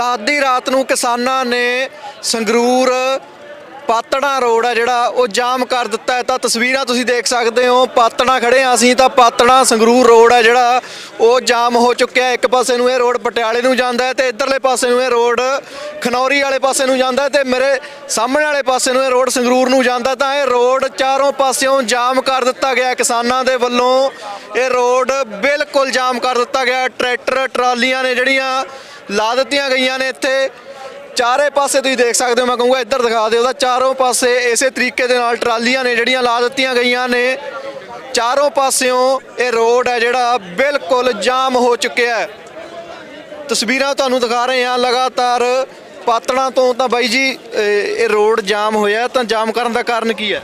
ਤਾਂ ਅੱਧੀ ਰਾਤ ਨੂੰ ਕਿਸਾਨਾਂ ਨੇ ਸੰਗਰੂਰ ਪਾਤੜਾ ਰੋਡ ਹੈ ਜਿਹੜਾ ਉਹ ਜਾਮ ਕਰ ਦਿੱਤਾ ਹੈ। ਤਾਂ ਤਸਵੀਰਾਂ ਤੁਸੀਂ ਦੇਖ ਸਕਦੇ ਹੋ, ਪਾਤੜਾ ਖੜੇ ਹਾਂ ਅਸੀਂ ਤਾਂ ਪਾਤੜਾ ਸੰਗਰੂਰ ਰੋਡ ਹੈ ਜਿਹੜਾ ਉਹ ਜਾਮ ਹੋ ਚੁੱਕਿਆ ਇੱਕ ਪਾਸੇ ਨੂੰ ਇਹ ਰੋਡ ਪਟਿਆਲੇ ਨੂੰ ਜਾਂਦਾ ਹੈ ਤੇ ਇਧਰਲੇ ਪਾਸੇ ਨੂੰ ਇਹ ਰੋਡ ਖਨੌਰੀ ਵਾਲੇ ਪਾਸੇ ਨੂੰ ਜਾਂਦਾ ਹੈ ਤੇ ਮੇਰੇ ਸਾਹਮਣੇ ਵਾਲੇ ਪਾਸੇ ਨੂੰ ਇਹ ਰੋਡ ਸੰਗਰੂਰ ਨੂੰ ਜਾਂਦਾ ਤਾਂ ਇਹ ਰੋਡ ਚਾਰੋਂ ਪਾਸਿਓਂ ਜਾਮ ਕਰ ਦਿੱਤਾ ਗਿਆ ਕਿਸਾਨਾਂ ਦੇ ਵੱਲੋਂ ਇਹ ਰੋਡ ਬਿਲਕੁਲ ਜਾਮ ਕਰ ਦਿੱਤਾ ਗਿਆ ਟਰੈਕਟਰ, ਟਰਾਲੀਆਂ ਨੇ ਜਿਹੜੀਆਂ ਲਾ ਦਿੱਤੀਆਂ ਗਈਆਂ ਨੇ ਇੱਥੇ। ਚਾਰੇ ਪਾਸੇ ਤੁਸੀਂ ਦੇਖ ਸਕਦੇ ਹੋ, ਮੈਂ ਕਹੂੰਗਾ ਇੱਧਰ ਦਿਖਾ ਦਿਓ ਤਾਂ ਚਾਰੋਂ ਪਾਸੇ ਇਸੇ ਤਰੀਕੇ ਦੇ ਨਾਲ ਟਰਾਲੀਆਂ ਨੇ ਜਿਹੜੀਆਂ ਲਾ ਦਿੱਤੀਆਂ ਗਈਆਂ ਨੇ। ਚਾਰੋਂ ਪਾਸਿਓਂ ਇਹ ਰੋਡ ਹੈ ਜਿਹੜਾ ਬਿਲਕੁਲ ਜਾਮ ਹੋ ਚੁੱਕਿਆ ਹੈ। ਤਸਵੀਰਾਂ ਤੁਹਾਨੂੰ ਦਿਖਾ ਰਹੇ ਹਾਂ ਲਗਾਤਾਰ ਪਾਤਣਾ ਤੋਂ ਤਾਂ ਬਾਈ ਜੀ ਇਹ ਰੋਡ ਜਾਮ ਹੋਇਆ ਤਾਂ ਜਾਮ ਕਰਨ ਦਾ ਕਾਰਨ ਕੀ ਹੈ?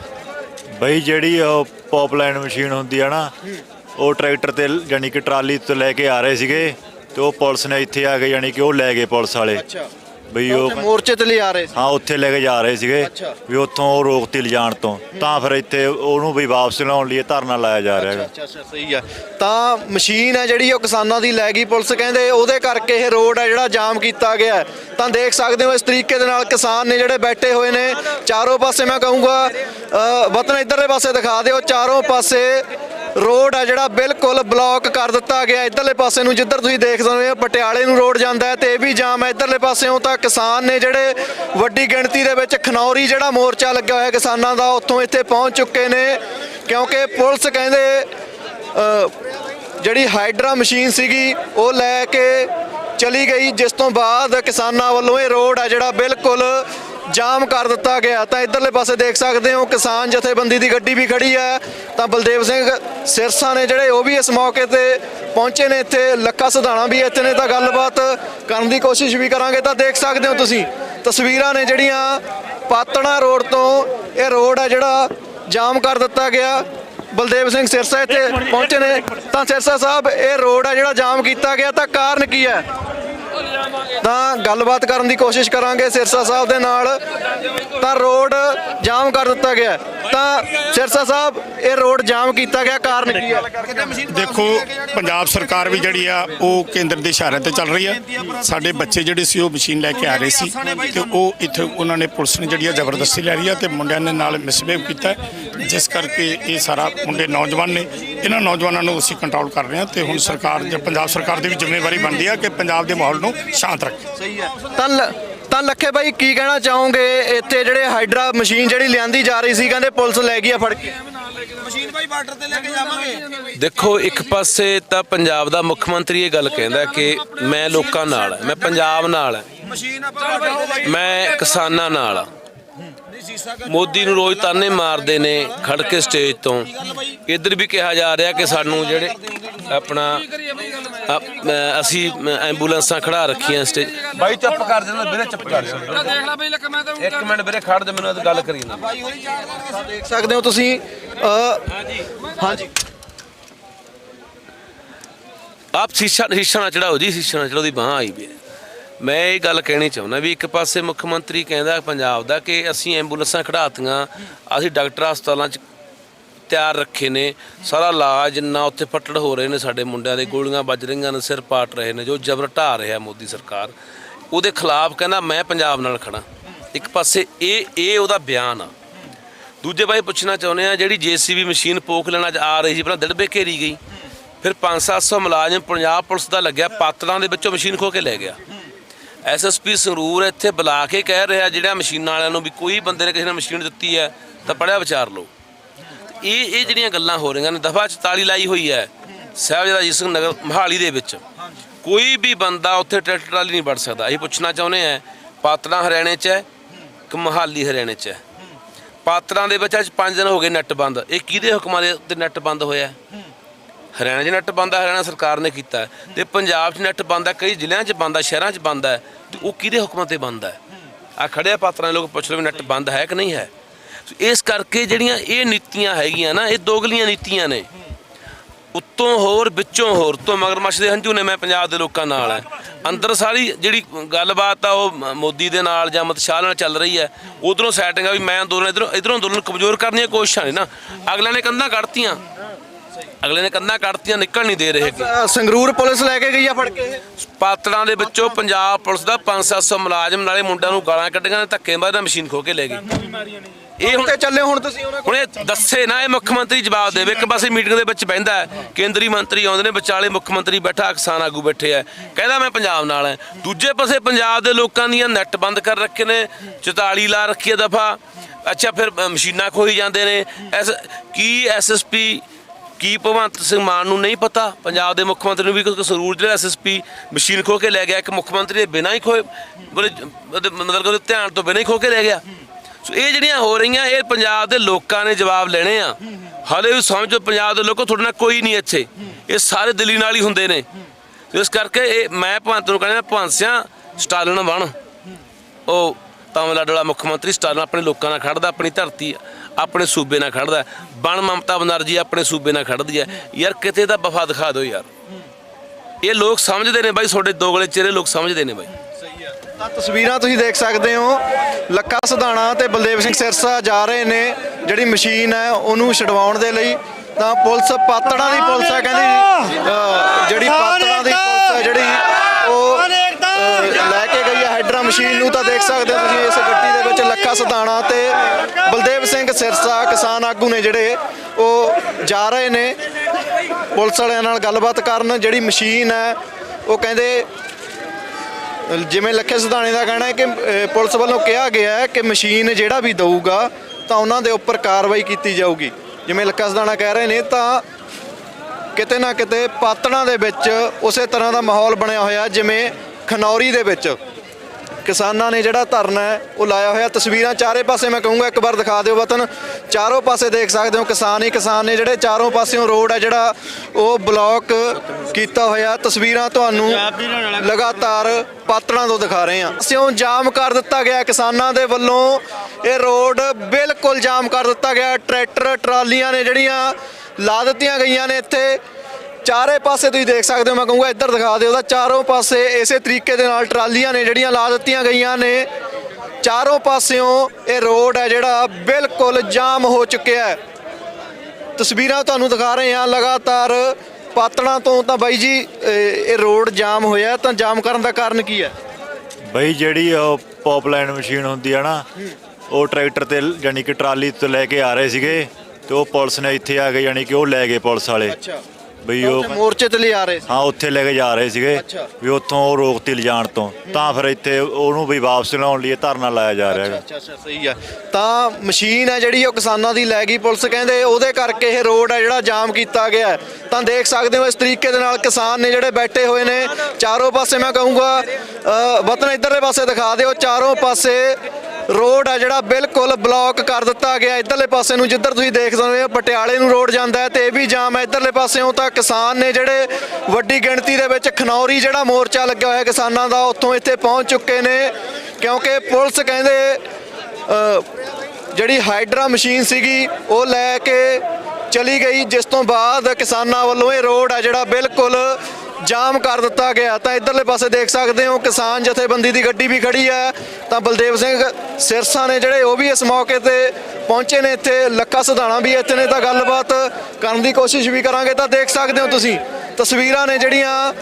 ਬਈ ਜਿਹੜੀ ਉਹ ਪੌਪਲਾਈਨ ਮਸ਼ੀਨ ਹੁੰਦੀ ਆ ਨਾ, ਉਹ ਟਰੈਕਟਰ ਤੇ ਯਾਨੀ ਕਿ ਟਰਾਲੀ ਤੋਂ ਲੈ ਕੇ ਆ ਰਹੇ ਸੀਗੇ। ਤੇ ਉਹ ਪੁਲਿਸ ਨੇ ਇੱਥੇ ਆ ਕੇ ਯਾਨੀ ਕਿ ਉਹ ਲੈ ਗਏ ਪੁਲਿਸ ਵਾਲੇ। ਅੱਛਾ। ਬਈ ਉਹ ਮੋਰਚੇ ਤੇ ਲਿਆ ਰਹੇ ਸੀ। ਹਾਂ ਉੱਥੇ ਲੈ ਕੇ ਜਾ ਰਹੇ ਸੀਗੇ। ਅੱਛਾ। ਵੀ ਉੱਥੋਂ ਉਹ ਰੋਕਤੀ ਲਿਜਾਣ ਤੋਂ। ਤਾਂ ਫਿਰ ਇੱਥੇ ਉਹਨੂੰ ਵੀ ਵਾਪਸ ਲਿਆਉਣ ਲਈ ਇਹ ਧਰਨਾ ਲਾਇਆ ਜਾ ਰਿਹਾ ਹੈਗਾ। ਅੱਛਾ ਅੱਛਾ ਸਹੀ ਹੈ ਤਾਂ ਮਸ਼ੀਨ ਹੈ ਜਿਹੜੀ ਉਹ ਕਿਸਾਨਾਂ ਦੀ ਲੈ ਗਈ ਪੁਲਿਸ। ਕਹਿੰਦੇ ਉਹਦੇ ਕਰਕੇ ਇਹ ਰੋਡ ਹੈ ਜਿਹੜਾ ਜਾਮ ਕੀਤਾ ਗਿਆ ਹੈ। ਤਾਂ ਦੇਖ ਸਕਦੇ ਹੋ ਇਸ ਤਰੀਕੇ ਦੇ ਨਾਲ ਕਿਸਾਨ ਨੇ ਜਿਹੜੇ ਬੈਠੇ ਹੋਏ ਨੇ। ਚਾਰੋਂ ਪਾਸੇ ਮੈਂ ਕਹੂੰਗਾ ਅ, ਵਤਨ ਇਧਰਲੇ ਪਾਸੇ ਦਿਖਾ ਦਿਓ। ਚਾਰੋਂ ਪਾਸੇ ਰੋਡ ਆ ਜਿਹੜਾ ਬਿਲਕੁਲ ਬਲੌਕ ਕਰ ਦਿੱਤਾ ਗਿਆ ਇਧਰਲੇ ਪਾਸੇ ਨੂੰ, ਜਿੱਧਰ ਤੁਸੀਂ ਦੇਖ ਸਕਦੇ ਹੋ, ਪਟਿਆਲੇ ਨੂੰ ਰੋਡ ਜਾਂਦਾ ਹੈ ਤੇ ਇਹ ਵੀ ਜਾਮ ਹੈ। ਇਧਰਲੇ ਪਾਸਿਓਂ ਤਾਂ ਕਿਸਾਨ ਨੇ ਜਿਹੜੇ ਵੱਡੀ ਗਿਣਤੀ ਦੇ ਵਿੱਚ ਖਨੌਰੀ ਜਿਹੜਾ ਮੋਰਚਾ ਲੱਗਿਆ ਹੋਇਆ ਕਿਸਾਨਾਂ ਦਾ, ਉੱਥੋਂ ਇੱਥੇ ਪਹੁੰਚ ਚੁੱਕੇ ਨੇ, ਕਿਉਂਕਿ ਪੁਲਿਸ ਕਹਿੰਦੇ ਜਿਹੜੀ ਹਾਈਡਰਾ ਮਸ਼ੀਨ ਸੀਗੀ, ਉਹ ਲੈ ਕੇ ਚਲੀ ਗਈ, ਜਿਸ ਤੋਂ ਬਾਅਦ ਕਿਸਾਨਾਂ ਵੱਲੋਂ ਇਹ ਰੋਡ ਹੈ ਜਿਹੜਾ ਬਿਲਕੁਲ ਜਾਮ ਕਰ ਦਿੱਤਾ ਗਿਆ। ਤਾਂ ਇਧਰਲੇ ਪਾਸੇ ਦੇਖ ਸਕਦੇ ਹੋ, ਕਿਸਾਨ ਜਥੇਬੰਦੀ ਦੀ ਗੱਡੀ ਵੀ ਖੜੀ ਹੈ। ਤਾਂ ਬਲਦੇਵ ਸਿੰਘ ਸਿਰਸਾ ਨੇ ਜਿਹੜੇ ਉਹ ਵੀ ਇਸ ਮੌਕੇ ਤੇ ਪਹੁੰਚੇ ਨੇ ਇੱਥੇ, ਲੱਖਾ ਸਧਾਣਾ ਵੀ ਇੱਥੇ ਨੇ। ਤਾਂ ਗੱਲਬਾਤ ਕਰਨ ਦੀ ਕੋਸ਼ਿਸ਼ ਵੀ ਕਰਾਂਗੇ। ਤਾਂ ਦੇਖ ਸਕਦੇ ਹੋ ਤੁਸੀਂ, ਤਸਵੀਰਾਂ ਨੇ ਜਿਹੜੀਆਂ ਪਾਤਣਾ ਰੋਡ ਤੋਂ ਇਹ ਰੋਡ ਹੈ ਜਿਹੜਾ ਜਾਮ ਕਰ ਦਿੱਤਾ ਗਿਆ। ਬਲਦੇਵ ਸਿੰਘ ਸਿਰਸਾ ਇੱਥੇ ਪਹੁੰਚੇ ਨੇ। ਤਾਂ ਸਿਰਸਾ ਸਾਹਿਬ, ਇਹ ਰੋਡ ਹੈ ਜਿਹੜਾ ਜਾਮ ਕੀਤਾ ਗਿਆ। ਤਾਂ ਕਾਰਨ ਕੀ ਹੈ? ਤਾਂ ਗੱਲਬਾਤ ਕਰਨ ਦੀ ਕੋਸ਼ਿਸ਼ ਕਰਾਂਗੇ ਸਿਰਸਾ ਸਾਹਿਬ ਦੇ ਨਾਲ। ਤਾਂ ਰੋਡ ਜਾਮ ਕਰ ਦਿੱਤਾ ਗਿਆ ਤਾਂ ਸਿਰਸਾ ਸਾਹਿਬ ਇਹ ਰੋਡ ਜਾਮ ਕੀਤਾ ਗਿਆ ਕਾਰਨ ਕੀ ਹੈ? ਦੇਖੋ ਪੰਜਾਬ ਸਰਕਾਰ ਵੀ ਜਿਹੜੀ ਆ ਉਹ ਕੇਂਦਰ ਦੇ ਇਸ਼ਾਰੇ ਤੇ ਚੱਲ ਰਹੀ ਆ। ਸਾਡੇ ਬੱਚੇ ਜਿਹੜੇ ਸੀ ਉਹ ਮਸ਼ੀਨ ਲੈ ਕੇ ਆ ਰਹੇ ਸੀ ਤੇ ਉਹ ਇੱਥੇ ਉਹਨਾਂ ਨੇ ਪੁਲਿਸ ਨੇ ਜਿਹੜੀ ਆ ਜ਼ਬਰਦਸਤੀ ਲੈ ਰਹੀ ਆ ਤੇ ਮੁੰਡਿਆਂ ਨੇ ਨਾਲ ਮਿਸਬਿਹੇਵ ਕੀਤਾ ਜਿਸ ਕਰਕੇ ਇਹ ਸਾਰਾ ਮੁੰਡੇ ਨੌਜਵਾਨ ਨੇ ਇਹਨਾਂ ਨੌਜਵਾਨਾਂ ਨੂੰ ਅਸੀਂ ਕੰਟਰੋਲ ਕਰ ਰਹੇ ਹਾਂ ਤੇ ਹੁਣ ਸਰਕਾਰ ਜਾਂ ਪੰਜਾਬ ਸਰਕਾਰ ਦੀ ਵੀ ਜ਼ਿੰਮੇਵਾਰੀ ਬਣਦੀ ਆ ਕਿ ਪੰਜਾਬ ਦੇ ਮਾਹੌਲ ਨੂੰ ਸ਼ਾਂਤ ਰੱਖੇ। ਸਹੀ ਹੈ ਤਾਂ ਤਾਂ ਲੱਖੇ ਬਾਈ ਕੀ ਕਹਿਣਾ ਚਾਹੋਗੇ? ਇੱਥੇ ਜਿਹੜੇ ਹਾਈਡਰਾ ਮਸ਼ੀਨ ਜਿਹੜੀ ਲਿਆਂਦੀ ਜਾ ਰਹੀ ਸੀ ਕਹਿੰਦੇ ਪੁਲਿਸ ਲੈ ਗਈ ਆ ਫੜ ਕੇ। ਦੇਖੋ ਇੱਕ ਪਾਸੇ ਤਾਂ ਪੰਜਾਬ ਦਾ ਮੁੱਖ ਮੰਤਰੀ ਇਹ ਗੱਲ ਕਹਿੰਦਾ ਕਿ ਮੈਂ ਲੋਕਾਂ ਨਾਲ ਮੈਂ ਪੰਜਾਬ ਨਾਲ ਮੈਂ ਕਿਸਾਨਾਂ ਨਾਲ ਮੋਦੀ ਨੂੰ ਰੋਜ਼ ਤਾਨੇ ਮਾਰਦੇ ਨੇ ਖੜ ਕੇ ਸਟੇਜ ਤੋਂ। ਇੱਧਰ ਵੀ ਕਿਹਾ ਜਾ ਰਿਹਾ ਕਿ ਸਾਨੂੰ ਜਿਹੜੇ ਆਪਣਾ ਅਸੀਂ ਐਂਬੂਲੈਂਸਾਂ ਖੜਾ ਰੱਖੀਆਂ ਸਟੇਜ ਬਾਈ ਚੁੱਪ ਕਰ ਜਾਂਦਾ ਵੀਰੇ ਚੁੱਪ ਕਰ ਜਾਂਦਾ ਦੇਖ ਲੈ ਬਈ ਲੱਕ ਮੈਂ ਤਾਂ ਇੱਕ ਮਿੰਟ ਵੀਰੇ ਖੜ ਜਾ ਮੈਨੂੰ ਇਹ ਗੱਲ ਕਰੀ ਨਾ। ਦੇਖ ਸਕਦੇ ਹੋ ਤੁਸੀਂ ਹਾਂਜੀ। ਆਪ ਸ਼ੀਸ਼ਾ ਸ਼ੀਸ਼ਾ ਨਾ ਚੜਾਓ ਜੀ ਸ਼ੀਸ਼ਾ ਨਾ ਚੜਾਓ ਦੀ ਬਾਹ ਆਈ ਵੀ। ਮੈਂ ਇਹ ਗੱਲ ਕਹਿਣੀ ਚਾਹੁੰਦਾ ਵੀ ਇੱਕ ਪਾਸੇ ਮੁੱਖ ਮੰਤਰੀ ਕਹਿੰਦਾ ਪੰਜਾਬ ਦਾ ਕਿ ਅਸੀਂ ਐਂਬੂਲੈਂਸਾਂ ਖੜਾਤੀਆਂ, ਅਸੀਂ ਡਾਕਟਰ ਹਸਪਤਾਲਾਂ 'ਚ ਤਿਆਰ ਰੱਖੇ ਨੇ, ਸਾਰਾ ਇਲਾਜ ਜਿੰਨਾ ਉੱਥੇ ਫੱਟੜ ਹੋ ਰਹੇ ਨੇ ਸਾਡੇ ਮੁੰਡਿਆਂ ਦੇ, ਗੋਲੀਆਂ ਵੱਜ ਰਹੀਆਂ ਨੇ, ਸਿਰ ਪਾਟ ਰਹੇ ਨੇ, ਜੋ ਜ਼ਬਰ ਢਾ ਰਿਹਾ ਮੋਦੀ ਸਰਕਾਰ, ਉਹਦੇ ਖਿਲਾਫ ਕਹਿੰਦਾ ਮੈਂ ਪੰਜਾਬ ਨਾਲ ਖੜਾ ਇੱਕ ਪਾਸੇ ਇਹ ਇਹ ਉਹਦਾ ਬਿਆਨ ਆ। ਦੂਜੇ ਬਾਈ ਪੁੱਛਣਾ ਚਾਹੁੰਦੇ ਆ ਜਿਹੜੀ ਜੀਸੀਬੀ ਮਸ਼ੀਨ ਪੋਖ ਲੈਣਾ ਚ ਆ ਰਹੀ ਸੀ, ਪਹਿਲਾਂ ਦੜਬੇ ਘੇਰੀ ਗਈ, ਫਿਰ 5-700 ਮੁਲਾਜ਼ਮ ਪੰਜਾਬ ਪੁਲਿਸ ਦਾ ਲੱਗਿਆ, ਪਾਤੜਾਂ ਦੇ ਵਿੱਚੋਂ ਮਸ਼ੀਨ ਖੋ ਕੇ ਲੈ ਗਿਆ। ਐਸਐਸਪੀ ਸੰਗਰੂਰ ਇੱਥੇ ਬੁਲਾ ਕੇ ਕਹਿ ਰਿਹਾ ਜਿਹੜਾ ਮਸ਼ੀਨਾਂ ਵਾਲਿਆਂ ਨੂੰ ਵੀ ਕੋਈ ਬੰਦੇ ਨੇ ਕਿਸੇ ਨੇ ਮਸ਼ੀਨ ਦਿੱਤੀ ਹੈ, ਤਾਂ ਪੜਿਆ ਵਿਚਾਰ ਲਓ। ਇਹ ਇਹ ਜਿਹੜੀਆਂ ਗੱਲਾਂ ਹੋ ਰਹੀਆਂ ਨੇ, ਦਫਾ 44 ਲਾਈ ਹੋਈ ਹੈ ਸਾਹਿਬਜ਼ਾਦਾ ਅਜੀਤ ਸਿੰਘ ਨਗਰ ਮਹਾਲੀ ਦੇ ਵਿੱਚ। ਕੋਈ ਵੀ ਬੰਦਾ ਉੱਥੇ ਟਰੈਕਟਰ ਟਰਾਲੀ ਨਹੀਂ ਵੜ ਸਕਦਾ। ਅਸੀਂ ਪੁੱਛਣਾ ਚਾਹੁੰਦੇ ਆ ਪਾਤੜਾਂ ਹਰਿਆਣੇ 'ਚ ਹੈ ਕਿ ਮਹਾਲੀ ਹਰਿਆਣੇ 'ਚ ਹੈ? ਪਾਤੜਾਂ ਦੇ ਵਿੱਚ ਅੱਜ 5 ਦਿਨ ਹੋ ਗਏ ਨੈੱਟ ਬੰਦ। ਇਹ ਕਿਹਦੇ ਹੁਕਮਾਂ ਦੇ ਉੱਤੇ ਨੈੱਟ ਬੰਦ ਹੋਇਆ? ਹਰਿਆਣਾ 'ਚ ਨੈੱਟ ਬੰਦ ਹੈ ਹਰਿਆਣਾ ਸਰਕਾਰ ਨੇ ਕੀਤਾ। ਹੈ ਤੇ ਪੰਜਾਬ 'ਚ ਨੈੱਟ ਬੰਦ ਹੈ ਕਈ ਜ਼ਿਲ੍ਹਿਆਂ 'ਚ ਬੰਦ ਹੈ ਸ਼ਹਿਰਾਂ 'ਚ ਬੰਦਾ ਹੈ ਤੇ ਉਹ ਕਿਹਦੇ ਹੁਕਮਾਂ ਤੇ ਬੰਦ ਹੈ ਆ ਖੜਿਆ ਪਾਤਰਾਂ ਦੇ ਲੋਕ ਪੁੱਛ ਲਓ ਵੀ ਨੈੱਟ ਬੰਦ ਹੈ ਕਿ ਨਹੀਂ ਹੈ? ਇਸ ਕਰਕੇ ਜਿਹੜੀਆਂ ਇਹ ਨੀਤੀਆਂ ਹੈਗੀਆਂ ਨਾ, ਇਹ ਦੋਗਲੀਆਂ ਨੀਤੀਆਂ ਨੇ। ਉੱਤੋਂ ਹੋਰ, ਵਿੱਚੋਂ ਹੋਰ ਤੋਂ ਮਗਰਮੱਛ ਦੇ ਹੰਝੂ ਨੇ ਮੈਂ ਪੰਜਾਬ ਦੇ ਲੋਕਾਂ ਨਾਲ। ਹੈ ਅੰਦਰ ਸਾਰੀ ਜਿਹੜੀ ਗੱਲਬਾਤ ਆ, ਉਹ ਮੋਦੀ ਦੇ ਨਾਲ ਜਾਂ ਅਮਿਤ ਸ਼ਾਹ ਨਾਲ ਚੱਲ ਰਹੀ ਹੈ। ਉਧਰੋਂ ਸੈਟਿੰਗ ਆ ਵੀ ਮੈਂ ਅੰਦੋਲਨ, ਇਧਰੋਂ ਇਧਰੋਂ ਅੰਦੋਲਨ ਕਮਜ਼ੋਰ ਕਰਨ ਦੀਆਂ ਕੋਸ਼ਿਸ਼ਾਂ ਨੇ ਨਾ। ਅਗਲਿਆਂ ਨੇ ਕੰਧਾਂ ਕੱਢਤੀਆਂ। ਅਗਲੇ ਨੇ ਕੰਨਾਂ ਕੱਢਤੀਆਂ ਨਿਕਲ ਨਹੀਂ ਦੇ ਰਹੇ ਗੇ। ਅ, ਸੰਗਰੂਰ ਪੁਲਿਸ ਲੈ ਕੇ ਗਈ ਆ ਫੜ ਕੇ ਪਾਤੜਾਂ ਦੇ ਵਿੱਚੋਂ ਪੰਜਾਬ ਪੁਲਿਸ ਦਾ 5-700 ਮੁਲਾਜ਼ਮ ਨਾਲੇ ਮੁੰਡਿਆਂ ਨੂੰ ਗਾਲਾਂ ਕੱਢੀਆਂ ਨੇ ਧੱਕੇ ਮਾਰਨ ਮਸ਼ੀਨ ਖੋ ਕੇ ਲੈ ਗਈ। ਇਹ ਹੁਣ ਤੇ ਚੱਲੇ ਹੁਣ ਤੁਸੀਂ ਉਹਨਾਂ ਕੋਲ ਹੁਣ ਇਹ ਦੱਸੇ ਨਾ ਇਹ ਮੁੱਖ ਮੰਤਰੀ ਜਵਾਬ ਦੇਵੇ। ਇੱਕ ਪਾਸੇ ਮੀਟਿੰਗ ਦੇ ਵਿੱਚ ਬਹਿੰਦਾ ਹੈ, ਕੇਂਦਰੀ ਮੰਤਰੀ ਆਉਂਦੇ ਨੇ ਵਿਚਾਲੇ ਮੁੱਖ ਮੰਤਰੀ ਬੈਠਾ ਕਿਸਾਨ ਆਗੂ ਬੈਠੇ ਆ। ਕਹਿੰਦਾ ਮੈਂ ਪੰਜਾਬ ਨਾਲ ਹਾਂ। ਦੂਜੇ ਪਾਸੇ ਪੰਜਾਬ ਦੇ ਲੋਕਾਂ ਦੀਆਂ ਨੈਟ ਬੰਦ ਕਰ ਰੱਖੇ ਨੇ 44 ਲਾ ਰੱਖੀ ਹੈ ਦਫਾ। ਅੱਛਾ ਫਿਰ ਅ, ਮਸ਼ੀਨਾਂ ਖੋਈ ਜਾਂਦੇ ਨੇ। ਐਸ ਕੀ ਐਸਐਸਪੀ ਕੀ ਭਗਵੰਤ ਸਿੰਘ ਮਾਨ ਨੂੰ ਨਹੀਂ ਪਤਾ? ਪੰਜਾਬ ਦੇ ਮੁੱਖ ਮੰਤਰੀ ਨੂੰ ਵੀ ਕੋਈ ਸਰੂਰ ਜਿਹੜਾ ਐਸਐਸਪੀ ਮਸ਼ੀਨ ਖੋ ਕੇ ਲੈ ਗਿਆ, ਇੱਕ ਮੁੱਖ ਮੰਤਰੀ ਦੇ ਬਿਨਾਂ ਹੀ ਖੋਏ ਉਹਦੇ ਮਤਲਬ ਕਿ ਉਹਦੇ ਧਿਆਨ ਤੋਂ ਬਿਨਾਂ ਹੀ ਖੋ ਕੇ ਲੈ ਗਿਆ। ਸੋ ਇਹ ਜਿਹੜੀਆਂ ਹੋ ਰਹੀਆਂ, ਇਹ ਪੰਜਾਬ ਦੇ ਲੋਕਾਂ ਨੇ ਜਵਾਬ ਲੈਣੇ ਆ। ਹਾਲੇ ਵੀ ਸਮਝੋ ਪੰਜਾਬ ਦੇ ਲੋਕੋ ਤੁਹਾਡੇ ਨਾਲ ਕੋਈ ਨਹੀਂ ਇੱਥੇ। ਇਹ ਸਾਰੇ ਦਿੱਲੀ ਨਾਲ ਹੀ ਹੁੰਦੇ ਨੇ। ਇਸ ਕਰਕੇ ਇਹ ਮੈਂ ਭਗਵੰਤ ਨੂੰ ਕਹਿੰਦਾ, ਭਗਵੰਤ ਸਿਆਂ, ਸਟਾਲਨ ਬਣ। ਉਹ ਤਾਮਿਲਨਾਡੂ ਵਾਲਾ ਮੁੱਖ ਮੰਤਰੀ ਸਟਾਲਨ ਆਪਣੇ ਲੋਕਾਂ ਨਾਲ ਖੜਦਾ ਆਪਣੀ ਧਰਤੀ ਆ, ਆਪਣੇ ਸੂਬੇ ਨਾਲ ਖੜਦਾ ਬਣ ਮਮਤਾ ਬਨਰਜੀ ਆਪਣੇ ਸੂਬੇ ਨਾਲ ਖੜਦੀ ਹੈ। ਯਾਰ ਕਿਤੇ ਤਾਂ ਵਫਾ ਦਿਖਾ ਦਿਓ ਯਾਰ। ਇਹ ਲੋਕ ਸਮਝਦੇ ਨੇ ਬਾਈ ਤੁਹਾਡੇ ਦੋਗਲੇ ਚਿਹਰੇ ਲੋਕ ਸਮਝਦੇ ਨੇ ਬਾਈ। ਤਾਂ ਤਸਵੀਰਾਂ ਤੁਸੀਂ ਦੇਖ ਸਕਦੇ ਹੋ। ਲੱਖਾ ਸਧਾਣਾ ਤੇ ਬਲਦੇਵ ਸਿੰਘ ਸਿਰਸਾ ਜਾ ਰਹੇ ਨੇ। ਜਿਹੜੀ ਮਸ਼ੀਨ ਹੈ ਉਹਨੂੰ ਛਡਵਾਉਣ ਦੇ ਲਈ ਤਾਂ ਪੁਲਿਸ ਪਾਤੜਾਂ ਦੀ ਪੁਲਿਸ ਹੈ ਕਹਿੰਦੀ ਅ, ਜਿਹੜੀ ਪਾਤੜਾਂ ਦੀ ਪੁਲਿਸ ਹੈ ਜਿਹੜੀ ਉਹ ਅ, ਲੈ ਕੇ ਗਈ ਹੈ ਹਾਈਡਰਾ ਮਸ਼ੀਨ ਨੂੰ ਤਾਂ ਦੇਖ ਸਕਦੇ ਹੋ ਤੁਸੀਂ ਇਸ ਗੱਡੀ ਦੇ ਵਿੱਚ ਤੇ ਬਲਦੇਵ ਸਿੰਘ ਸਿਰਸਾ ਕਿਸਾਨ ਆਗੂ ਨੇ ਜਿਹੜੇ ਉਹ ਜਾ ਰਹੇ ਨੇ। ਪੁਲਿਸ ਵਾਲਿਆਂ ਨਾਲ ਗੱਲਬਾਤ ਕਰਨ ਜਿਹੜੀ ਮਸ਼ੀਨ ਹੈ, ਉਹ ਕਹਿੰਦੇ, ਜਿਵੇਂ ਲੱਖੇ ਸਿਧਾਣੇ ਦਾ ਕਹਿਣਾ ਹੈ ਕਿ ਪੁਲਿਸ ਵੱਲੋਂ ਕਿਹਾ ਗਿਆ ਹੈ ਕਿ ਮਸ਼ੀਨ ਜਿਹੜਾ ਵੀ ਦਊਗਾ, ਤਾਂ ਉਹਨਾਂ ਦੇ ਉੱਪਰ ਕਾਰਵਾਈ ਕੀਤੀ ਜਾਊਗੀ। ਜਿਵੇਂ ਲੱਖਾ ਸਿਧਾਣਾ ਕਹਿ ਰਹੇ ਨੇ, ਤਾਂ ਕਿਤੇ ਨਾ ਕਿਤੇ ਪਾਤੜਾਂ ਦੇ ਵਿੱਚ ਉਸੇ ਤਰ੍ਹਾਂ ਦਾ ਮਾਹੌਲ ਬਣਿਆ ਹੋਇਆ, ਜਿਵੇਂ ਖਨੌਰੀ ਦੇ ਵਿੱਚ। ਕਿਸਾਨਾਂ ਨੇ ਜਿਹੜਾ ਧਰਨਾ ਹੈ, ਉਹ ਲਾਇਆ ਹੋਇਆ। ਤਸਵੀਰਾਂ ਚਾਰੇ ਪਾਸੇ ਮੈਂ ਕਹੂੰਗਾ, ਇੱਕ ਵਾਰ ਦਿਖਾ ਦਿਓ ਵਤਨ। ਚਾਰੋਂ ਪਾਸੇ ਦੇਖ ਸਕਦੇ ਹੋ ਕਿਸਾਨ ਹੀ ਕਿਸਾਨ ਨੇ ਜਿਹੜੇ ਚਾਰੋਂ ਪਾਸਿਓਂ ਰੋਡ ਹੈ ਜਿਹੜਾ, ਉਹ ਬਲੌਕ ਕੀਤਾ ਹੋਇਆ। ਤਸਵੀਰਾਂ ਤੁਹਾਨੂੰ ਲਗਾਤਾਰ ਪਾਤੜਾਂ ਤੋਂ ਦਿਖਾ ਰਹੇ ਹਾਂ। ਸਿਉਂ ਜਾਮ ਕਰ ਦਿੱਤਾ ਗਿਆ ਕਿਸਾਨਾਂ ਦੇ ਵੱਲੋਂ। ਇਹ ਰੋਡ ਬਿਲਕੁਲ ਜਾਮ ਕਰ ਦਿੱਤਾ ਗਿਆ। ਟਰੈਕਟਰ, ਟਰਾਲੀਆਂ ਨੇ ਜਿਹੜੀਆਂ ਲਾ ਦਿੱਤੀਆਂ ਗਈਆਂ ਨੇ ਇੱਥੇ। ਚਾਰੇ ਪਾਸੇ ਤੁਸੀਂ ਦੇਖ ਸਕਦੇ ਹੋ ਮੈਂ ਕਹੂੰਗਾ ਇੱਧਰ ਦਿਖਾ ਦਿਓ ਤਾਂ ਚਾਰੋਂ ਪਾਸੇ ਇਸੇ ਤਰੀਕੇ ਦੇ ਨਾਲ ਟਰਾਲੀਆਂ ਨੇ ਜਿਹੜੀਆਂ ਲਾ ਦਿੱਤੀਆਂ ਗਈਆਂ ਨੇ। ਚਾਰੋਂ ਪਾਸਿਓਂ ਇਹ ਰੋਡ ਹੈ ਜਿਹੜਾ ਬਿਲਕੁਲ ਜਾਮ ਹੋ ਚੁੱਕਿਆ ਹੈ। ਤਸਵੀਰਾਂ ਤੁਹਾਨੂੰ ਦਿਖਾ ਰਹੇ ਹਾਂ ਲਗਾਤਾਰ ਪਾਤੜਾਂ ਤੋਂ ਤਾਂ ਬਾਈ ਜੀ ਇਹ ਰੋਡ ਜਾਮ ਹੋਇਆ ਤਾਂ ਜਾਮ ਕਰਨ ਦਾ ਕਾਰਨ ਕੀ ਹੈ? ਬਈ ਜਿਹੜੀ ਉਹ ਪੌਪਲਾਈਨ ਮਸ਼ੀਨ ਹੁੰਦੀ ਆ ਨਾ ਉਹ ਟਰੈਕਟਰ ਤੇ ਯਾਨੀ ਕਿ ਟਰਾਲੀ ਤੋਂ ਲੈ ਕੇ ਆ ਰਹੇ ਸੀਗੇ ਤੇ ਉਹ ਪੁਲਿਸ ਨੇ ਇੱਥੇ ਆ ਕੇ ਯਾਨੀ ਕਿ ਉਹ ਲੈ ਗਏ ਪੁਲਿਸ ਵਾਲੇ। ਅੱਛਾ। ਬਈ ਉਹ ਮੋਰਚੇ ਤੇ ਲਿਆ ਰਹੇ ਸੀ। ਹਾਂ ਉੱਥੇ ਲੈ ਕੇ ਜਾ ਰਹੇ ਸੀਗੇ। ਅੱਛਾ। ਵੀ ਉੱਥੋਂ ਉਹ ਰੋਕਤੀ ਲਿਜਾਣ ਤੋਂ। ਤਾਂ ਫਿਰ ਇੱਥੇ ਉਹਨੂੰ ਵੀ ਵਾਪਸ ਲਿਆਉਣ ਲਈ ਇਹ ਧਰਨਾ ਲਾਇਆ ਜਾ ਰਿਹਾ ਹੈਗਾ। ਅੱਛਾ ਅੱਛਾ ਸਹੀ ਹੈ ਤਾਂ ਮਸ਼ੀਨ ਹੈ ਜਿਹੜੀ ਉਹ ਕਿਸਾਨਾਂ ਦੀ ਲੈ ਗਈ ਪੁਲਿਸ। ਕਹਿੰਦੇ ਉਹਦੇ ਕਰਕੇ ਇਹ ਰੋਡ ਹੈ ਜਿਹੜਾ ਜਾਮ ਕੀਤਾ ਗਿਆ ਹੈ। ਤਾਂ ਦੇਖ ਸਕਦੇ ਹੋ ਇਸ ਤਰੀਕੇ ਦੇ ਨਾਲ ਕਿਸਾਨ ਨੇ ਜਿਹੜੇ ਬੈਠੇ ਹੋਏ ਨੇ। ਚਾਰੋਂ ਪਾਸੇ ਮੈਂ ਕਹੂੰਗਾ ਅ, ਵਤਨ ਇੱਧਰਲੇ ਪਾਸੇ ਦਿਖਾ ਦਿਓ। ਚਾਰੋਂ ਪਾਸੇ ਰੋਡ ਹੈ ਜਿਹੜਾ ਬਿਲਕੁਲ ਬਲੌਕ ਕਰ ਦਿੱਤਾ ਗਿਆ। ਇੱਧਰਲੇ ਪਾਸੇ ਨੂੰ ਜਿੱਧਰ ਤੁਸੀਂ ਦੇਖ ਸਕਦੇ ਹੋ, ਪਟਿਆਲੇ ਨੂੰ ਰੋਡ ਜਾਂਦਾ ਹੈ ਤੇ ਇਹ ਵੀ ਜਾਮ ਹੈ। ਇੱਧਰਲੇ ਪਾਸਿਓਂ ਤਾਂ ਕਿਸਾਨ ਨੇ ਜਿਹੜੇ ਵੱਡੀ ਗਿਣਤੀ ਦੇ ਵਿੱਚ ਖਨੌਰੀ ਜਿਹੜਾ ਮੋਰਚਾ ਲੱਗਿਆ ਹੋਇਆ ਕਿਸਾਨਾਂ ਦਾ, ਉੱਥੋਂ ਇੱਥੇ ਪਹੁੰਚ ਚੁੱਕੇ ਨੇ। ਕਿਉਂਕਿ ਪੁਲਿਸ ਕਹਿੰਦੇ ਜਿਹੜੀ ਹਾਈਡਰਾ ਮਸ਼ੀਨ ਸੀਗੀ, ਉਹ ਲੈ ਕੇ ਚਲੀ ਗਈ, ਜਿਸ ਤੋਂ ਬਾਅਦ ਕਿਸਾਨਾਂ ਵੱਲੋਂ ਇਹ ਰੋਡ ਆ ਜਿਹੜਾ ਬਿਲਕੁਲ ਜਾਮ ਕਰ ਦਿੱਤਾ ਗਿਆ। ਤਾਂ ਇਧਰਲੇ ਪਾਸੇ ਦੇਖ ਸਕਦੇ ਹੋ ਕਿਸਾਨ ਜਥੇਬੰਦੀ ਦੀ ਗੱਡੀ ਵੀ ਖੜੀ ਹੈ। ਤਾਂ ਬਲਦੇਵ ਸਿੰਘ ਸਿਰਸਾ ਨੇ ਜਿਹੜੇ ਉਹ ਵੀ ਇਸ ਮੌਕੇ ਤੇ ਪਹੁੰਚੇ ਨੇ ਇੱਥੇ। ਲੱਖਾ ਸਧਾਣਾ ਵੀ ਇੱਥੇ ਨੇ ਤਾਂ ਗੱਲਬਾਤ ਕਰਨ ਦੀ ਕੋਸ਼ਿਸ਼ ਵੀ ਕਰਾਂਗੇ। ਤਾਂ ਦੇਖ ਸਕਦੇ ਹੋ ਤੁਸੀਂ ਤਸਵੀਰਾਂ ਨੇ ਜਿਹੜੀਆਂ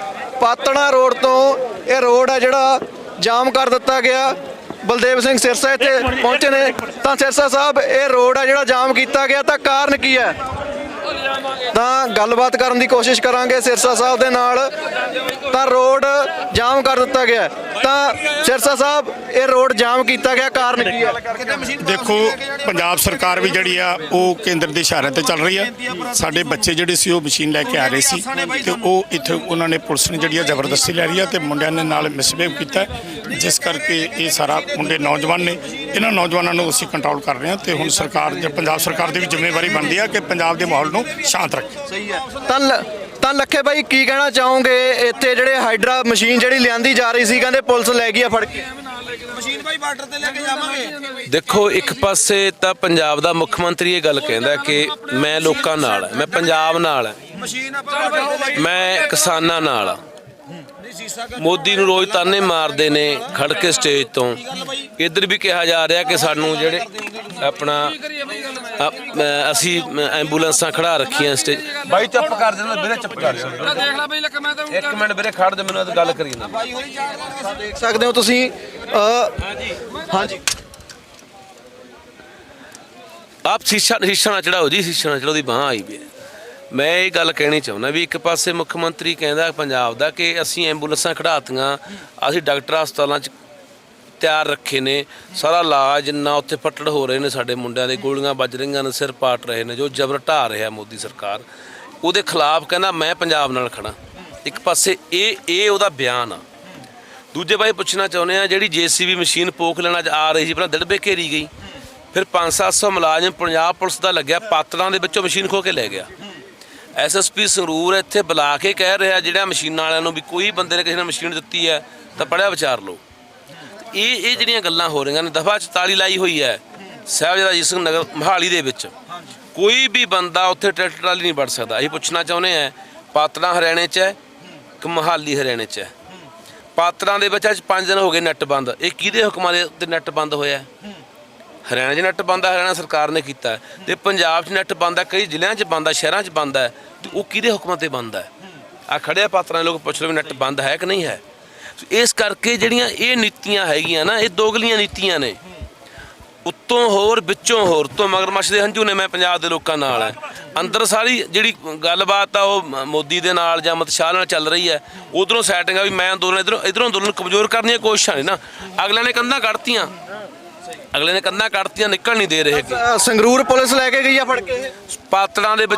ਪਾਤਣਾ ਰੋਡ ਤੋਂ ਇਹ ਰੋਡ ਆ ਜਿਹੜਾ ਜਾਮ ਕਰ ਦਿੱਤਾ ਗਿਆ। ਬਲਦੇਵ ਸਿੰਘ ਸਿਰਸਾ ਇੱਥੇ ਪਹੁੰਚੇ ਨੇ। ਤਾਂ ਸਿਰਸਾ ਸਾਹਿਬ ਇਹ ਰੋਡ ਆ ਜਿਹੜਾ ਜਾਮ ਕੀਤਾ ਗਿਆ। ਤਾਂ ਕਾਰਨ ਕੀ ਹੈ? ਤਾਂ ਗੱਲਬਾਤ ਕਰਨ ਦੀ ਕੋਸ਼ਿਸ਼ ਕਰਾਂਗੇ ਸਿਰਸਾ ਸਾਹਿਬ ਦੇ ਨਾਲ। ਤਾਂ ਰੋਡ ਜਾਮ ਕਰ ਦਿੱਤਾ ਗਿਆ ਤਾਂ ਸਿਰਸਾ ਸਾਹਿਬ ਇਹ ਰੋਡ ਜਾਮ ਕੀਤਾ ਗਿਆ ਕਾਰਨ ਕੀ ਹੈ? ਦੇਖੋ ਪੰਜਾਬ ਸਰਕਾਰ ਵੀ ਜਿਹੜੀ ਆ ਉਹ ਕੇਂਦਰ ਦੇ ਇਸ਼ਾਰੇ ਤੇ ਚੱਲ ਰਹੀ ਆ। ਸਾਡੇ ਬੱਚੇ ਜਿਹੜੇ ਸੀ ਉਹ ਮਸ਼ੀਨ ਲੈ ਕੇ ਆ ਰਹੇ ਸੀ ਤੇ ਉਹ ਇੱਥੇ ਉਹਨਾਂ ਨੇ ਪੁਲਿਸ ਨੇ ਜਿਹੜੀ ਆ ਜ਼ਬਰਦਸਤੀ ਲੈ ਰਹੀ ਆ ਤੇ ਮੁੰਡਿਆਂ ਨੇ ਨਾਲ ਮਿਸਬਿਹੇਵ ਕੀਤਾ ਜਿਸ ਕਰਕੇ ਇਹ ਸਾਰਾ ਮੁੰਡੇ ਨੌਜਵਾਨ ਨੇ। ਇਹਨਾਂ ਨੌਜਵਾਨਾਂ ਨੂੰ ਅਸੀਂ ਕੰਟਰੋਲ ਕਰ ਰਹੇ ਹਾਂ ਤੇ ਹੁਣ ਸਰਕਾਰ ਜਾਂ ਪੰਜਾਬ ਸਰਕਾਰ ਦੀ ਵੀ ਜ਼ਿੰਮੇਵਾਰੀ ਬਣਦੀ ਆ ਕਿ ਪੰਜਾਬ ਦੇ ਮਾਹੌਲ ਨੂੰ ਸ਼ਾਂਤ ਰੱਖੇ। ਸਹੀ ਹੈ ਤਾਂ ਤਾਂ ਲੱਖੇ ਬਾਈ ਕੀ ਕਹਿਣਾ ਚਾਹੋਗੇ? ਇੱਥੇ ਜਿਹੜੇ ਹਾਈਡਰਾ ਮਸ਼ੀਨ ਜਿਹੜੀ ਲਿਆਂਦੀ ਜਾ ਰਹੀ ਸੀ ਕਹਿੰਦੇ ਪੁਲਿਸ ਲੈ ਗਈ ਆ ਫੜ ਕੇ। ਦੇਖੋ ਇੱਕ ਪਾਸੇ ਤਾਂ ਪੰਜਾਬ ਦਾ ਮੁੱਖ ਮੰਤਰੀ ਇਹ ਗੱਲ ਕਹਿੰਦਾ ਕਿ ਮੈਂ ਲੋਕਾਂ ਨਾਲ ਮੈਂ ਪੰਜਾਬ ਨਾਲ ਮੈਂ ਕਿਸਾਨਾਂ ਨਾਲ ਮੋਦੀ ਨੂੰ ਰੋਜ਼ ਤਾਨੇ ਮਾਰਦੇ ਨੇ ਖੜ ਕੇ ਸਟੇਜ ਤੋਂ। ਇੱਧਰ ਵੀ ਕਿਹਾ ਜਾ ਰਿਹਾ ਕਿ ਸਾਨੂੰ ਜਿਹੜੇ ਆਪਣਾ ਅਸੀਂ ਐਂਬੂਲੈਂਸਾਂ ਖੜਾ ਰੱਖੀਆਂ ਸਟੇਜ ਬਾਈ ਚੁੱਪ ਕਰ ਦੇਣਾ ਵੀਰੇ ਚੁੱਪ ਕਰ ਦੇਖ ਲੈ ਬਈ ਲੱਕ ਮੈਂ ਤਾਂ ਇੱਕ ਮਿੰਟ ਵੀਰੇ ਖੜ ਦੇ ਮੈਨੂੰ ਇਹ ਗੱਲ ਕਰੀ ਨਾ। ਦੇਖ ਸਕਦੇ ਹੋ ਤੁਸੀਂ ਅ, ਹਾਂਜੀ। ਆਪ ਸ਼ੀਸ਼ਾ ਸ਼ੀਸ਼ਾ ਨਾ ਚੜਾਓ ਜੀ ਸ਼ੀਸ਼ਾ ਨਾ ਚੜਾਓ ਦੀ ਬਾਹ ਆਈ ਵੀ। ਮੈਂ ਇਹ ਗੱਲ ਕਹਿਣੀ ਚਾਹੁੰਦਾ ਵੀ ਇੱਕ ਪਾਸੇ ਮੁੱਖ ਮੰਤਰੀ ਕਹਿੰਦਾ ਪੰਜਾਬ ਦਾ ਕਿ ਅਸੀਂ ਐਂਬੂਲੈਂਸਾਂ ਖੜਾਤੀਆਂ ਅਸੀਂ ਡਾਕਟਰ ਹਸਪਤਾਲਾਂ 'ਚ ਤਿਆਰ ਰੱਖੇ ਨੇ, ਸਾਰਾ ਇਲਾਜ ਜਿੰਨਾ ਉੱਥੇ ਫੱਟੜ ਹੋ ਰਹੇ ਨੇ, ਸਾਡੇ ਮੁੰਡਿਆਂ ਦੇ ਗੋਲੀਆਂ ਵੱਜ ਰਹੀਆਂ ਨੇ, ਸਿਰ ਪਾਟ ਰਹੇ ਨੇ, ਜੋ ਜ਼ਬਰ ਢਾ ਰਿਹਾ ਮੋਦੀ ਸਰਕਾਰ, ਉਹਦੇ ਖਿਲਾਫ ਕਹਿੰਦਾ ਮੈਂ ਪੰਜਾਬ ਨਾਲ ਖੜਾ ਇੱਕ ਪਾਸੇ ਇਹ ਇਹ ਉਹਦਾ ਬਿਆਨ ਆ। ਦੂਜੇ ਬਾਈ ਪੁੱਛਣਾ ਚਾਹੁੰਦੇ ਆ ਜਿਹੜੀ ਜੀਸੀਬੀ ਮਸ਼ੀਨ ਪੋਖ ਲੈਣਾ ਅੱਜ ਆ ਰਹੀ ਸੀ, ਪਹਿਲਾਂ ਦਿੜਬੇ ਘੇਰੀ ਗਈ, ਫਿਰ 5-700 ਮੁਲਾਜ਼ਮ ਪੰਜਾਬ ਪੁਲਿਸ ਦਾ ਲੱਗਿਆ, ਪਾਤੜਾਂ ਦੇ ਵਿੱਚੋਂ ਮਸ਼ੀਨ ਖੋ ਕੇ ਲੈ ਗਿਆ। ਐਸਐਸਪੀ ਸੰਗਰੂਰ ਇੱਥੇ ਬੁਲਾ ਕੇ ਕਹਿ ਰਿਹਾ ਜਿਹੜਾ ਮਸ਼ੀਨਾਂ ਵਾਲਿਆਂ ਨੂੰ ਵੀ ਕੋਈ ਬੰਦੇ ਨੇ ਕਿਸੇ ਨੇ ਮਸ਼ੀਨ ਦਿੱਤੀ ਹੈ, ਤਾਂ ਪੜਿਆ ਵਿਚਾਰ ਲਓ। ਇਹ ਇਹ ਜਿਹੜੀਆਂ ਗੱਲਾਂ ਹੋ ਰਹੀਆਂ ਨੇ, ਦਫਾ 44 ਲਾਈ ਹੋਈ ਹੈ ਸਾਹਿਬਜ਼ਾਦਾ ਅਜੀਤ ਸਿੰਘ ਨਗਰ ਮਹਾਲੀ ਦੇ ਵਿੱਚ। ਕੋਈ ਵੀ ਬੰਦਾ ਉੱਥੇ ਟਰੈਕਟਰ ਟਰਾਲੀ ਨਹੀਂ ਵੜ ਸਕਦਾ। ਅਸੀਂ ਪੁੱਛਣਾ ਚਾਹੁੰਦੇ ਆ ਪਾਤੜਾਂ ਹਰਿਆਣੇ 'ਚ ਹੈ ਕਿ ਮਹਾਲੀ ਹਰਿਆਣੇ 'ਚ ਹੈ? ਪਾਤੜਾਂ ਦੇ ਵਿੱਚ ਅੱਜ 5 ਦਿਨ ਹੋ ਗਏ ਨੈੱਟ ਬੰਦ। ਇਹ ਕਿਹਦੇ ਹੁਕਮਾਂ ਦੇ ਉੱਤੇ ਨੈੱਟ ਬੰਦ ਹੋਇਆ ਹਰਿਆਣਾ 'ਚ ਨੈੱਟ ਬੰਦ ਹੈ ਹਰਿਆਣਾ ਸਰਕਾਰ ਨੇ ਕੀਤਾ ਹੈ। ਤੇ ਪੰਜਾਬ 'ਚ ਨੈੱਟ ਬੰਦ ਹੈ ਕਈ ਜ਼ਿਲ੍ਹਿਆਂ 'ਚ ਬੰਦ ਹੈ ਸ਼ਹਿਰਾਂ 'ਚ ਬੰਦ ਹੈ ਤੇ ਉਹ ਕਿਹਦੇ ਹੁਕਮਾਂ ਤੇ ਬੰਦ ਹੈ ਆ ਖੜਿਆ ਪਾਤਰਾਂ ਦੇ ਲੋਕ, ਪੁੱਛ ਲਓ ਵੀ ਨੈੱਟ ਬੰਦ ਹੈ ਕਿ ਨਹੀਂ ਹੈ। ਇਸ ਕਰਕੇ ਜਿਹੜੀਆਂ ਇਹ ਨੀਤੀਆਂ ਹੈਗੀਆਂ ਨਾ, ਇਹ ਦੋਗਲੀਆਂ ਨੀਤੀਆਂ ਨੇ। ਉੱਤੋਂ ਹੋਰ, ਵਿੱਚੋਂ ਹੋਰ ਤੋਂ ਮਗਰਮੱਛ ਦੇ ਹੰਝੂ ਨੇ ਮੈਂ ਪੰਜਾਬ ਦੇ ਲੋਕਾਂ ਨਾਲ। ਹੈ ਅੰਦਰ ਸਾਰੀ ਜਿਹੜੀ ਗੱਲਬਾਤ ਆ, ਉਹ ਮੋਦੀ ਦੇ ਨਾਲ ਜਾਂ ਅਮਿਤ ਸ਼ਾਹ ਨਾਲ ਚੱਲ ਰਹੀ ਹੈ। ਉਧਰੋਂ ਸੈਟਿੰਗ ਆ ਵੀ ਮੈਂ ਅੰਦੋਲਨ, ਇਧਰੋਂ ਇਧਰੋਂ ਅੰਦੋਲਨ ਕਮਜ਼ੋਰ ਕਰਨ ਦੀਆਂ ਕੋਸ਼ਿਸ਼ਾਂ ਨੇ ਨਾ। ਅਗਲਿਆਂ ਨੇ ਕੰਧਾਂ ਕੱਢਤੀਆਂ। ਅਗਲੇ ਨੇ ਕੰਧਾਂ ਕੱਢਤੀਆਂ ਨਿਕਲ ਨਹੀਂ ਦੇ ਰਹੇ ਹੈਗੇ ਸੰਗਰੂਰ ਪੁਲਿਸ ਲੈ ਕੇ ਗਈ ਆ ਫੜ ਕੇ ਪਾਤੜਾਂ ਦੇ ਵਿੱਚ